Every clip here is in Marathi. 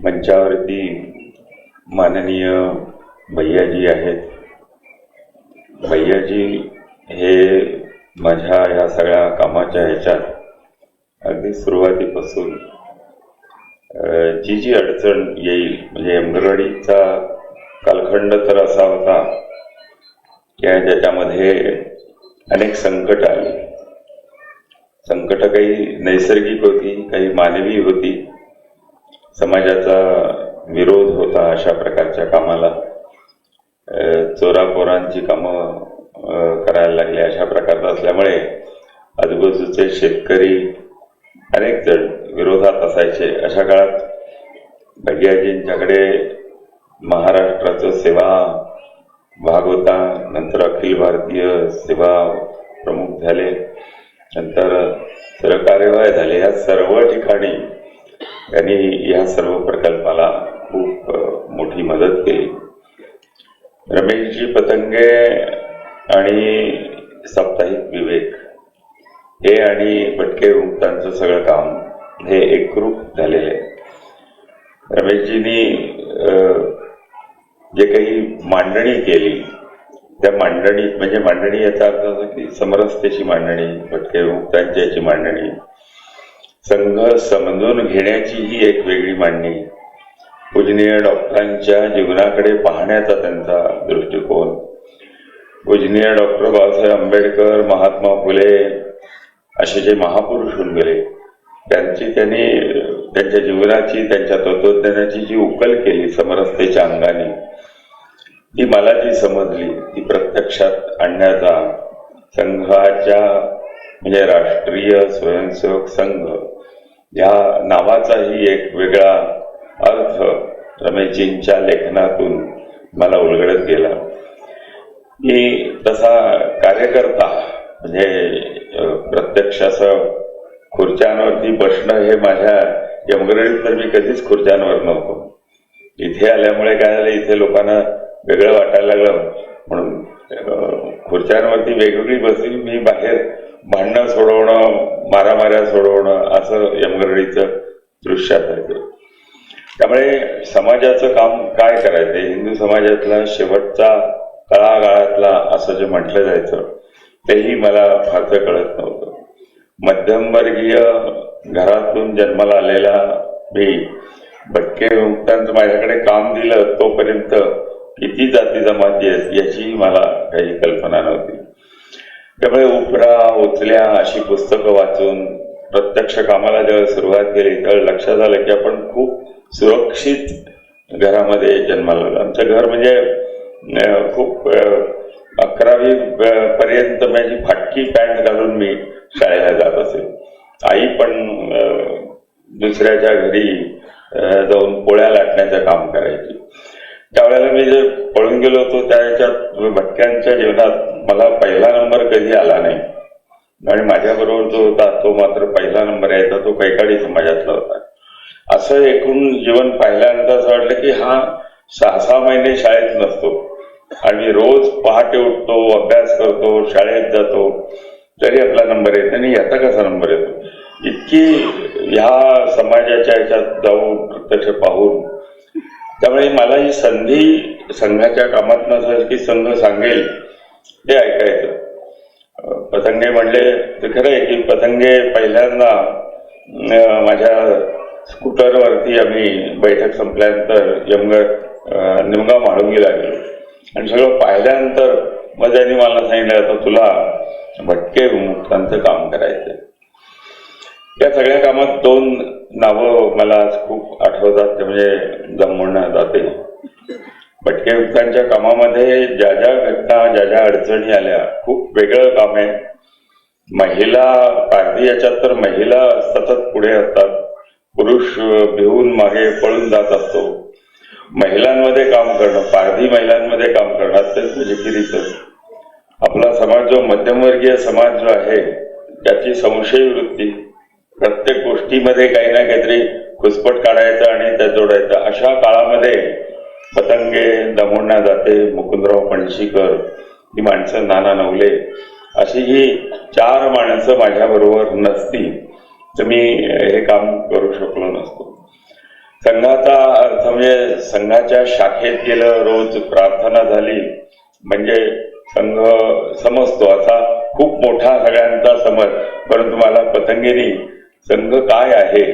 मंचावरती माननीय भैयाजी आहेत. भैयाजी हे माझ्या ह्या सगळ्या कामाच्या ह्याच्यात अगदी सुरुवातीपासून जी जी अडचण येईल म्हणजे एम्ब्रॉयडरीचा कालखंड तर असा होता की ज्याच्यामध्ये अनेक संकट आली. संकट काही नैसर्गिक होती काही मानवी होती. समाजाचा विरोध होता अशा प्रकारच्या कामाला. चोरापोरांची कामं करायला लागली अशा प्रकारचं असल्यामुळे आजूबाजूचे शेतकरी अनेक जण विरोधात असायचे. अशा काळात भैयाजींच्याकडे महाराष्ट्राचं सेवा भाग होता. नंतर अखिल भारतीय सेवा प्रमुख झाले. नंतर सर्व झाले. या सर्व ठिकाणी त्यांनी या सर्व प्रकल्पाला खूप मोठी मदत केली. रमेशजी पतंगे आणि साप्ताहिक विवेक हे आणि भटके मुक्तांचं सगळं काम हे एकरूप झालेले. आहे रमेशजींनी जे काही मांडणी केली त्या मांडणीत म्हणजे मांडणी याचा अर्थ असा की समरसतेची मांडणी भटके मुक्तांची याची मांडणी संघ समजून घेण्याची ही एक वेगळी मांडणी. पूजनीय डॉक्टरांच्या जीवनाकडे पाहण्याचा त्यांचा दृष्टिकोन. पूजनीय डॉक्टर बाबासाहेब आंबेडकर महात्मा फुले असे जे महापुरुष होऊन गेले त्यांची त्यांनी त्यांच्या जीवनाची त्यांच्या तत्वज्ञानाची जी उकल केली समरसतेच्या अंगाने ती मला जी समजली ती प्रत्यक्षात आणण्याचा संघाच्या म्हणजे राष्ट्रीय स्वयंसेवक संघ या नावाचाही एक वेगळा अर्थ रमेशजींच्या लेखनातून मला उलगडत गेला. मी तसा कार्यकर्ता म्हणजे प्रत्यक्ष असं खुर्च्यांवरती बसणं हे माझ्या यमग्रडीत तर मी कधीच खुर्च्यांवर नव्हतो. इथे आल्यामुळे काय झालं इथे लोकांना वेगळं वाटायला लागलं. म्हणून खुर्च्यांवरती वेगवेगळी बसली मी बाहेर भांडणं सोडवणं मारामाऱ्या सोडवणं असं यमगरडीचं दृश्य असायचं त्यामुळे समाजाचं काम काय करायचं? हिंदू समाजातला शेवटचा तळागाळातला असं जे म्हटलं जायचं तेही मला फारसं कळत नव्हतं. मध्यमवर्गीय घरातून जन्माला आलेला मी भटके मुक्तांचं माझ्याकडे काम दिलं तोपर्यंत किती जाती जमाती आहेत याचीही मला काही कल्पना नव्हती. त्यामुळे उपरा उचल्या अशी पुस्तकं वाचून प्रत्यक्ष कामाला जेव्हा सुरुवात केली तेव्हा लक्षात आलं की आपण खूप सुरक्षित घरामध्ये जन्माला आलो. आमचं घर म्हणजे खूप अकरावी पर्यंत माझी फाटकी पॅन्ट घालून मी शाळेला जात असे. आई पण दुसऱ्याच्या घरी जाऊन पोळ्या लाटण्याचं काम करायची. त्यावेळेला मी जे पळून गेलो होतो त्या ह्याच्यात भटक्यांच्या जीवनात मला पहिला नंबर कधी आला नाही. आणि माझ्याबरोबर जो होता तो मात्र पहिला नंबर यायचा तो कैकाडी समाजातला होता. असं एकूण जीवन पाहिल्यानंतर असं वाटलं की हा सहा सहा महिने शाळेत नसतो. आणि रोज पहाटे उठतो अभ्यास करतो शाळेत जातो तरी आपला नंबर येत. आणि याचा कसा नंबर येतो? इतकी ह्या समाजाच्या ह्याच्यात जाऊन प्रत्यक्ष पाहून त्यामुळे मला ही संधी संघाच्या कामात की संघ सांगेल ते ऐकायचं. पतंगे म्हणले तर खरं आहे की पतंगे पहिल्यांदा माझ्या स्कूटरवरती आम्ही बैठक संपल्यानंतर यमगड निमगाव म्हाळुंगीला गेलो आणि सगळं पाहिल्यानंतर मग त्यांनी मला सांगितलं आता तुला भटके मुक्तांचं काम करायचं या सगळ्या कामात दोन नावं मला आज खूप आठवतात ते म्हणजे जमवण जाते. भटके युक्तांच्या कामामध्ये ज्या ज्या घटना ज्या ज्या अडचणी आल्या खूप वेगळं काम आहे. महिला पारधी याच्यात तर महिला सतत पुढे असतात. पुरुष भिवून मागे पळून जात असतो. महिलांमध्ये काम करणं पारधी महिलांमध्ये काम करणं अत्यंत जिकिरीचं आपला समाज जो मध्यमवर्गीय समाज जो आहे त्याची संशय वृत्ती प्रत्येक गोष्टीमध्ये काही ना काहीतरी घुसपट काढायचं आणि त्या जोडायचं. अशा काळामध्ये पतंगे दमोडण्या जाते मुकुंदराव पणशीकर ही माणसं नाना नवले. अशी ही चार माणसं माझ्याबरोबर नसती तर मी हे काम करू शकलो नसतो. संघाचा अर्थ म्हणजे संघाच्या शाखेत गेलं रोज प्रार्थना झाली. म्हणजे संघ समजतो. असा खूप मोठा सगळ्यांचा समज. परंतु मला पतंगेनी संघ काय आहे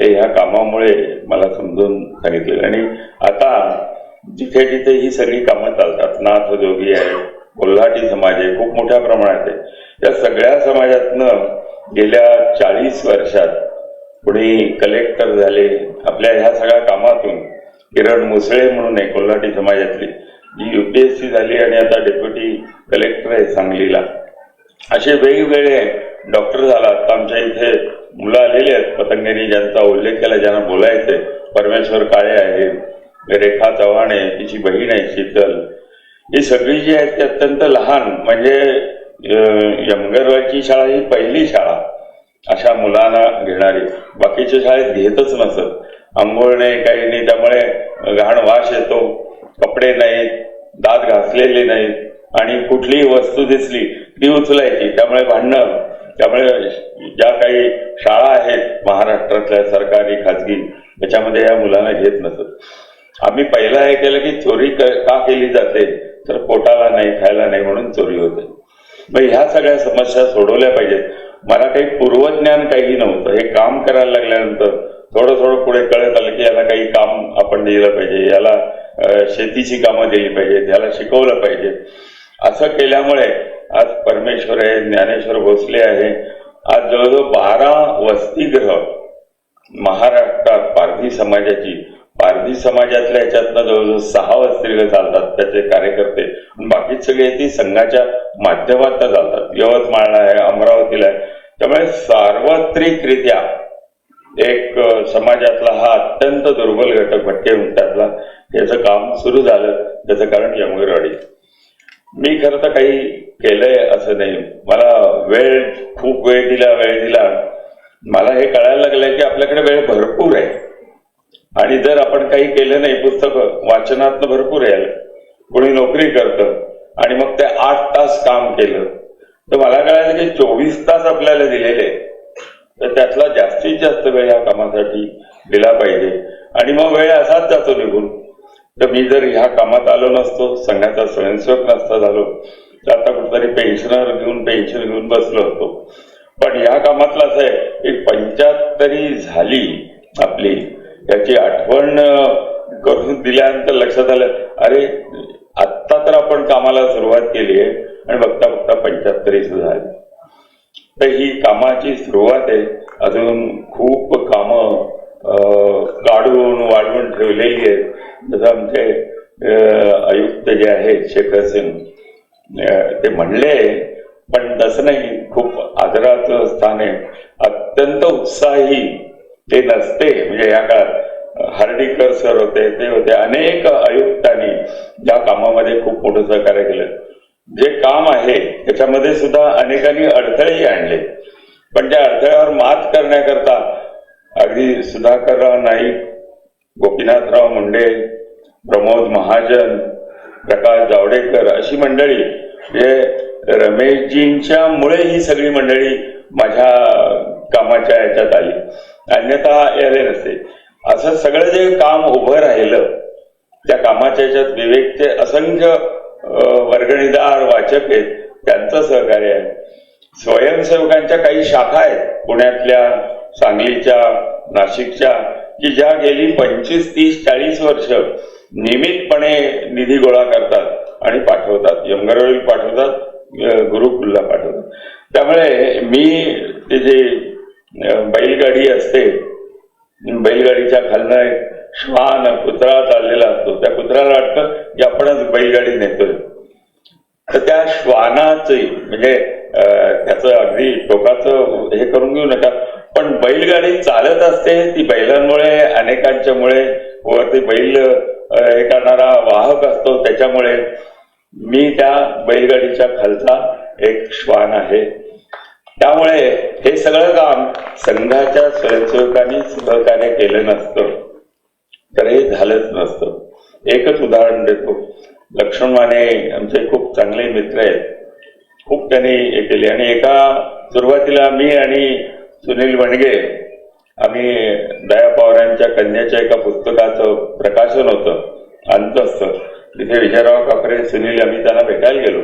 हे ह्या कामामुळे मला समजून सांगितले. आणि आता जिथे जिथे ही सगळी कामं चालतात नाथ जोगी आहे कोल्हाटी समाज आहे खूप मोठ्या प्रमाणात आहे. या सगळ्या समाजातनं गेल्या चाळीस वर्षात कुणी कलेक्टर झाले आपल्या ह्या सगळ्या कामातून किरण मुसळे म्हणून आहे कोल्हाटी समाजातली जी युपीएससी झाली आणि आता डेप्युटी कलेक्टर आहे सांगलीला. असे वेगवेगळे डॉक्टर झाला. आता आमच्या इथे मुलं आलेली आहेत. पतंगेनी ज्यांचा उल्लेख केला ज्यांना बोलायचंय परमेश्वर काळे आहे रेखा चव्हाण आहे तिची बहीण आहे शीतल. ही सगळी जी आहेत ती अत्यंत लहान. म्हणजे यमगरवाची शाळा ही पहिली शाळा अशा मुलांना घेणारी. बाकीच्या शाळेत घेतच नसत. आंघोळ नाही काही नाही. त्यामुळे घाण वास येतो कपडे नाहीत दात घासलेले नाहीत आणि कुठलीही वस्तू दिसली ती उचलायची. त्यामुळे भांडणं त्यामुळे ज्या काही शाळा आहेत महाराष्ट्रातल्या सरकारी खाजगी त्याच्यामध्ये या मुलांना घेत नसत. आम्ही पहिला हे केलं की चोरी का केली जाते? तर पोटाला नाही खायला नाही म्हणून चोरी होते. मग ह्या सगळ्या समस्या सोडवल्या पाहिजेत. मला काही पूर्वज्ञान काही नव्हतं. हे काम करायला लागल्यानंतर थोडं थोडं पुढे कळत आलं की याला काही काम आपण दिलं पाहिजे. याला शेतीची कामं दिली पाहिजेत. याला शिकवलं पाहिजे असं केल्यामुळे आज परमेश्वर आहे ज्ञानेश्वर भोसले आहे. आज जवळजवळ बारा वसतिग्रह महाराष्ट्रात पारधी समाजाची पारधी समाजातल्या ह्याच्यातनं जवळजवळ सहा वसतिगृह चालतात त्याचे कार्यकर्ते. बाकी सगळे ती संघाच्या माध्यमात चालतात. यवतमाळला आहे अमरावतीला आहे. त्यामुळे सार्वत्रिकरित्या एक समाजातला हा अत्यंत दुर्बल घटक भटके म्हणतातला याचं काम सुरू झालं. त्याचं कारण यमगरवाडी मी खरं तर काही केलंय असं नाही. मला वेळ खूप वेळ दिला वेळ दिला. मला हे कळायला लागलंय की आपल्याकडे वेळ भरपूर आहे. आणि जर आपण काही केलं नाही पुस्तक वाचनातनं भरपूर आहे कोणी नोकरी करतं आणि मग ते आठ तास काम केलं. तर मला कळायला की चोवीस तास आपल्याला दिलेले तर त्यातला जास्तीत जास्त वेळ ह्या कामासाठी दिला पाहिजे. आणि मग वेळ असाच जातो निघून. तर मी जर ह्या कामात आलो नसतो संघाचा स्वयंसेवक नसता झालो तर आता कुठेतरी पेन्शनर घेऊन पेन्शन घेऊन बसलो होतो. पण ह्या कामातलं असं आहे की पंच्याहत्तरी झाली आपली याची आठवण करून दिल्यानंतर लक्षात आलं अरे आत्ता तर आपण कामाला सुरुवात केली आहे आणि बघता बघता पंच्याहत्तरी सुद्धा झाली. तर ही कामाची सुरुवात आहे अजून खूप कामं अं, काढून वाढवून ठेवलेली आहेत. जसं आमचे आयुक्त जे आहेत शेखर सिंग ते म्हणले पण तसं नाही खूप आदराचं स्थान आहे. अत्यंत उत्साही ते नसते. म्हणजे या काळात हर्डीकर सर होते ते होते अनेक आयुक्तांनी या कामामध्ये खूप मोठं सहकार्य केलं. जे काम आहे त्याच्यामध्ये सुद्धा अनेकांनी अडथळेही आणले. पण त्या अडथळ्यावर मात करण्याकरता अगदी सुधाकरराव नाईक गोपीनाथराव मुंडे प्रमोद महाजन प्रकाश जावडेकर अशी मंडळी जे रमेशजींच्या मुळे ही सगळी मंडळी माझ्या कामाच्या याच्यात आली. अन्यथा याले नसते. असं सगळं जे काम उभं राहिलं त्या कामाच्या याच्यात विवेकचे असंख्य वर्गणीदार वाचक आहेत त्यांचं सहकार्य आहे. स्वयंसेवकांच्या काही शाखा आहेत पुण्यातल्या सांगलीच्या नाशिकच्या की ज्या गेली पंचवीस तीस चाळीस वर्ष नियमितपणे निधी गोळा करतात आणि पाठवतात. यमगरवेल पाठवतात गुरुकुलला पाठवतात. त्यामुळे मी ते जे बैलगाडी असते बैलगाडीच्या खालनं एक श्वान कुत्रा चाललेला असतो. त्या कुत्र्याला वाटतं की आपणच बैलगाडी नेतोय. तर त्या श्वानाच म्हणजे त्याचं अगदी टोकाचं हे करून घेऊ नका. पण बैलगाडी चालत असते. ती बैलांमुळे अनेकांच्यामुळे वरती बैल हे करणारा वाहक असतो. त्याच्यामुळे मी त्या बैलगाडीच्या खालचा एक श्वान आहे. त्यामुळे हे सगळं काम संघाच्या स्वयंसेवकांनी सहकार्य केलं नसतं. तर हे झालंच नसतं. एकच उदाहरण देतो. लक्ष्मण माने आमचे खूप चांगले मित्र आहेत. खूप त्यांनी हे केले आणि एका सुरुवातीला मी आणि सुनील वणगे आम्ही दया पवारांच्या कन्याच्या एका पुस्तकाचं प्रकाशन होतं अंतस्त तिथे विजयराव कापरे सुनील आम्ही त्यांना भेटायला गेलो.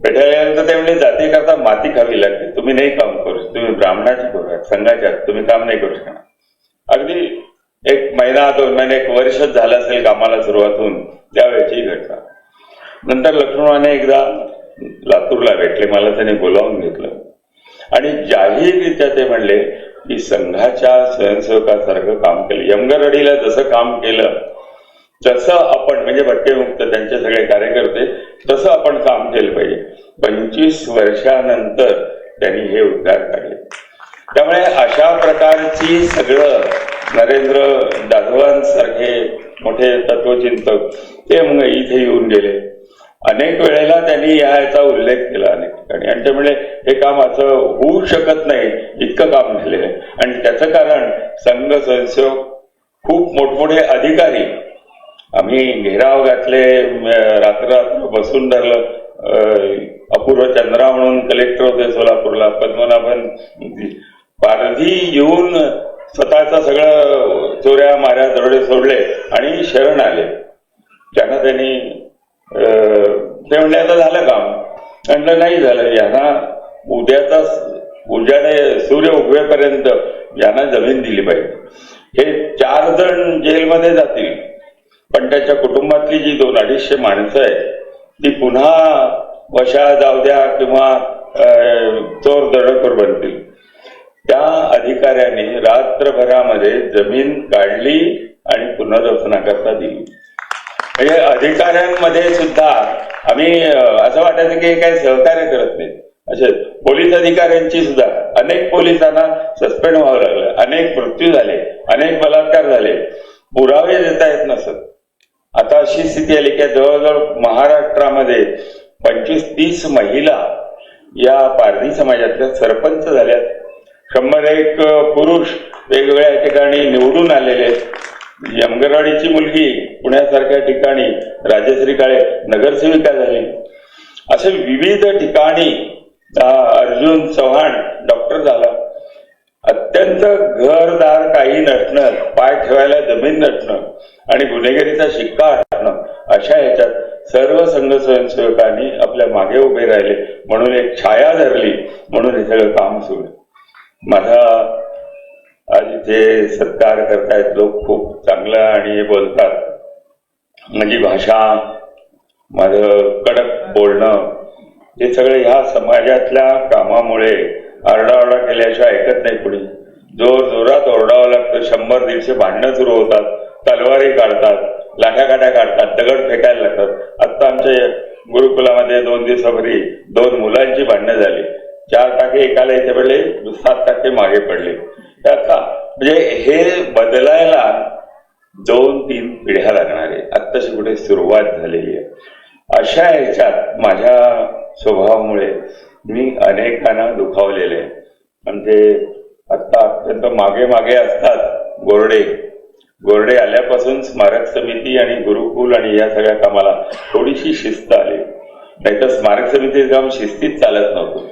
भेटायला गेल्यानंतर ते म्हणजे जाती करता माती खावी लागते तुम्ही नाही काम करू तुम्ही ब्राह्मणाची करू संघाच्या तुम्ही काम नाही करू शकणार अगदी एक महिना दोन महिने एक वर्षच झालं असेल कामाला सुरुवात होऊन त्यावेळेची घटना. नंतर लक्ष्मणाने एकदा लातूरला भेटले. मला त्याने बोलावून घेतलं. आणि जाहीररित्या ते म्हणले की संघाच्या स्वयंसेवकासारखं काम केलं. यमगरवाडीला जसं काम केलं तसं आपण म्हणजे भटकेमुक्त त्यांचे सगळे कार्यकर्ते तसं आपण काम केलं पाहिजे. पंचवीस वर्षानंतर त्यांनी हे उद्गार काढले. त्यामुळे अशा प्रकारची सगळं नरेंद्र जाधवांसारखे मोठे तत्वचिंतक ते मग इथे येऊन गेले. अनेक वेळेला त्यांनी या याचा उल्लेख केला अनेक ठिकाणी. आणि ते म्हणजे हे काम असं होऊ शकत नाही इतकं काम झालेलं आहे. आणि त्याचं कारण संघ स्वयंसेवक खूप मोठमोठे अधिकारी आम्ही घेराव घातले रात्र बसून धरलं. अपूर्व चंद्रा म्हणून कलेक्टर होते सोलापूरला पद्मनाभन. पारधी येऊन स्वतःचा सगळं चोऱ्या माऱ्या दरोडे सोडले आणि शरण आले. त्यांना त्यांनी ते म्हणले आता झालं काम. म्हणलं नाही झालं. यांना उद्याचा उद्याने सूर्य उगवेपर्यंत यांना जमीन दिली पाहिजे. हे चार जण जेलमध्ये जातील. पण त्याच्या कुटुंबातली जी दोन अडीचशे माणसं आहेत ती पुन्हा वशा जाऊ द्या किंवा अं, चोर दडखोर बनतील. त्या अधिकाऱ्यांनी रात्रभरामध्ये जमीन काढली आणि पुनर्रचनाकरता दिली. म्हणजे अधिकाऱ्यांमध्ये सुद्धा आम्ही असं वाटायचं की हे काही सहकार्य करत नाही. असे पोलीस अधिकाऱ्यांची सुद्धा अनेक पोलिसांना सस्पेंड व्हावं लागलं. अनेक मृत्यू झाले अनेक बलात्कार झाले. पुरावे देता येत नसत. आता अशी स्थिती आली की जवळजवळ महाराष्ट्रामध्ये पंचवीस तीस महिला या पारधी समाजातल्या सरपंच झाल्यात. शंभर एक पुरुष वेगवेगळ्या ठिकाणी निवडून आलेले आहेत. यमगरवाडीची मुलगी पुण्यासारख्या ठिकाणी राजश्री काळे नगरसेविका झाली. असे विविध ठिकाणी अर्जुन चव्हाण डॉक्टर झाला. अत्यंत घरदार काही नटणं पाय ठेवायला जमीन नटणं आणि गुन्हेगारीचा शिक्का हटणं अशा ह्याच्यात सर्व संघ स्वयंसेवकांनी आपल्या मागे उभे राहिले. म्हणून एक छाया धरली. म्हणून हे सगळं काम सुरू. माझा आज इथे सत्कार करतायत लोक खूप चांगलं आणि हे बोलतात. माझी भाषा माझं कडक बोलणं हे सगळं ह्या समाजातल्या कामामुळे आरडाओरडा केल्याशिवाय ऐकत नाही कुणी. जोर जोरात ओरडावं लागतं शंभर दीडशे भांडणं सुरू होतात तलवारी काढतात लाठ्या काठ्या काढतात दगड फेकायला लागतात. आता आमच्या गुरुकुलामध्ये दोन दिवसापूर्वी दोन मुलांची भांडणं झाली. चार टाके एकाला इथे पडले सात टाके मागे पडले. त्याचा. म्हणजे हे बदलायला दोन तीन पिढ्या लागणार. आहे आत्ताशी कुठे सुरुवात झालेली आहे. अशा ह्याच्यात माझ्या स्वभावामुळे मी अनेकांना दुखावलेले म्हणजे आता अत्यंत मागे मागे असतात गोरडे. गोरडे आल्यापासून स्मारक समिती आणि गुरुकुल आणि या सगळ्या कामाला थोडीशी शिस्त आली. नाहीतर स्मारक समितीचं काम शिस्तीत चालत नव्हतं.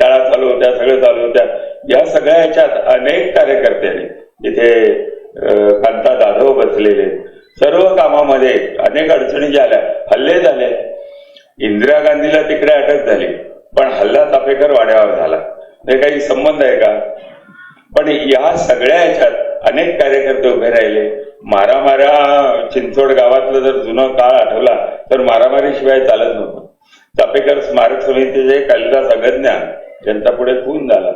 शाळा चालू होत्या सगळं चालू होत्या. या सगळ्या ह्याच्यात अनेक कार्यकर्त्यांनी इथे कांता जाधव बसलेले सर्व कामामध्ये अनेक अडचणी ज्या आल्या हल्ले झाले. इंदिरा गांधीला तिकडे अटक झाली पण हल्ला तापेकर वाड्यावर झाला. हे काही संबंध आहे का? पण या सगळ्या ह्याच्यात अनेक कार्यकर्ते उभे राहिले. मारामाऱ्या चिंचवड गावातलं जर जुनं काळ आठवला तर मारामारीशिवाय चालत नव्हतं. चापेकर स्मारक समितीचे कालिदास अगज्ञान त्यांचा पुढे खून झाला.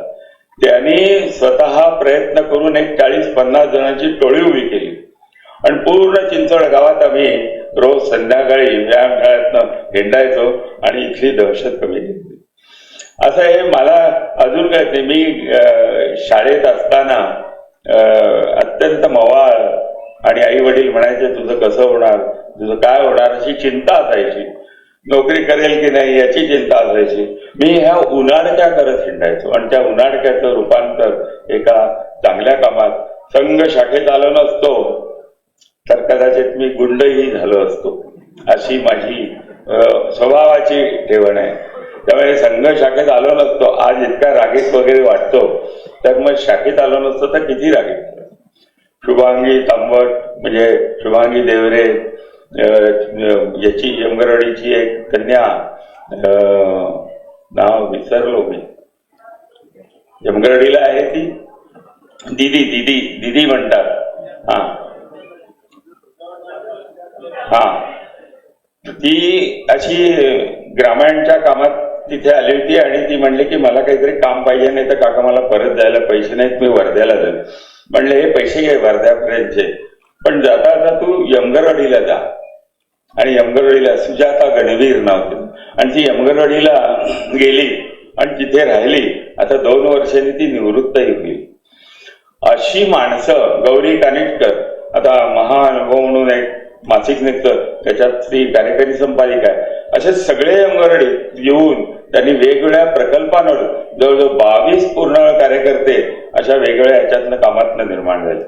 त्यांनी स्वतः प्रयत्न करून एक चाळीस पन्नास जणांची टोळी उभी केली. आणि पूर्ण चिंचवड गावात आम्ही रोज संध्याकाळी व्यायाम शाळेतनं हिंडायचो आणि इथली दहशत कमी केली असं हे मला अजून काय ते मी शाळेत असताना अत्यंत मवाळ आणि आई वडील म्हणायचे तुझं कसं होणार? तुझं काय होणार? अशी चिंता असायची. नोकरी करेल की नाही याची चिंता असायची. मी ह्या उन्हाडक्या करत हिंडायचो. आणि त्या उन्हाडक्याचं रूपांतर एका चांगल्या कामात संघ शाखेत आलो नसतो तर कदाचित मी गुंडही झालो असतो. अशी माझी स्वभावाची ठेवण आहे. त्यामुळे संघ शाखेत आलो नसतो. आज इतका रागीत वगैरे वाटतो. तर मग शाखेत आलो नसतो तर किती रागीत? शुभांगी तांबट म्हणजे शुभांगी देवरे याची यमगराडीची एक कन्या नाव विसरलो मी. यमगरवाडीला आहे ती? दिदी दिदी दिदी म्हणतात. हा. हा. ती अशी ग्रामायणच्या कामात तिथे आली होती आणि ती म्हणली की मला काहीतरी काम पाहिजे नाही तर काका मला परत जायला पैसे नाहीत मी वर्ध्याला जाईल म्हणले हे पैसे घे वर्ध्यापर्यंतचे. पण जाता जाता तू यमगरवाडीला जा. आणि यमगरवाडीला सुजाता गणवीर नाव होते आणि ती यमगरवाडीला गेली आणि तिथे राहिली. आता दोन वर्षांनी ती निवृत्तही होईल अशी माणसं गौरी कानेटकर आता महाअनुभव म्हणून एक मासिक निघतं त्याच्यात ती कार्यकारी संपादिका आहे. असे सगळे अंगरडी येऊन त्यांनी वेगवेगळ्या प्रकल्पांवर जवळजवळ बावीस पूर्ण कार्यकर्ते अशा वेगवेगळ्या ह्याच्यातनं कामातनं निर्माण झाले.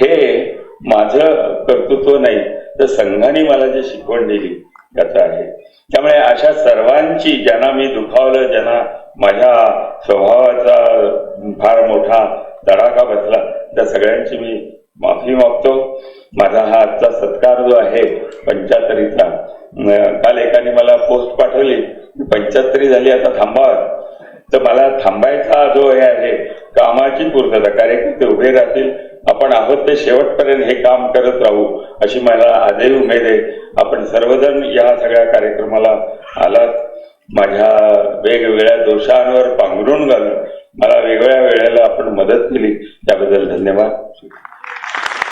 हे माझं कर्तृत्व नाही. तर संघाने मला जे शिकवण दिली त्याचं आहे. त्यामुळे अशा सर्वांची ज्यांना मी दुखावलं ज्यांना माझ्या स्वभावाचा फार मोठा तडाखा बसला त्या सगळ्यांची मी माफी मागतो. माझा हा आजचा सत्कार जो आहे पंच्याहत्तरीचा काल एकाने मला पोस्ट पाठवली पंच्याहत्तरी झाली आता थांबा तर मला थांबायचा जो हे आहे कामाची पूर्तता कार्यकर्ते उभे राहतील आपण आहोत ते शेवटपर्यंत हे काम करत राहू अशी मला आजही उमेद आहे. आपण सर्वजण या सगळ्या कार्यक्रमाला आलात. माझ्या वेगवेगळ्या दोषांवर पांघरून घालून मला वेगवेगळ्या वेळेला आपण मदत केली. त्याबद्दल धन्यवाद.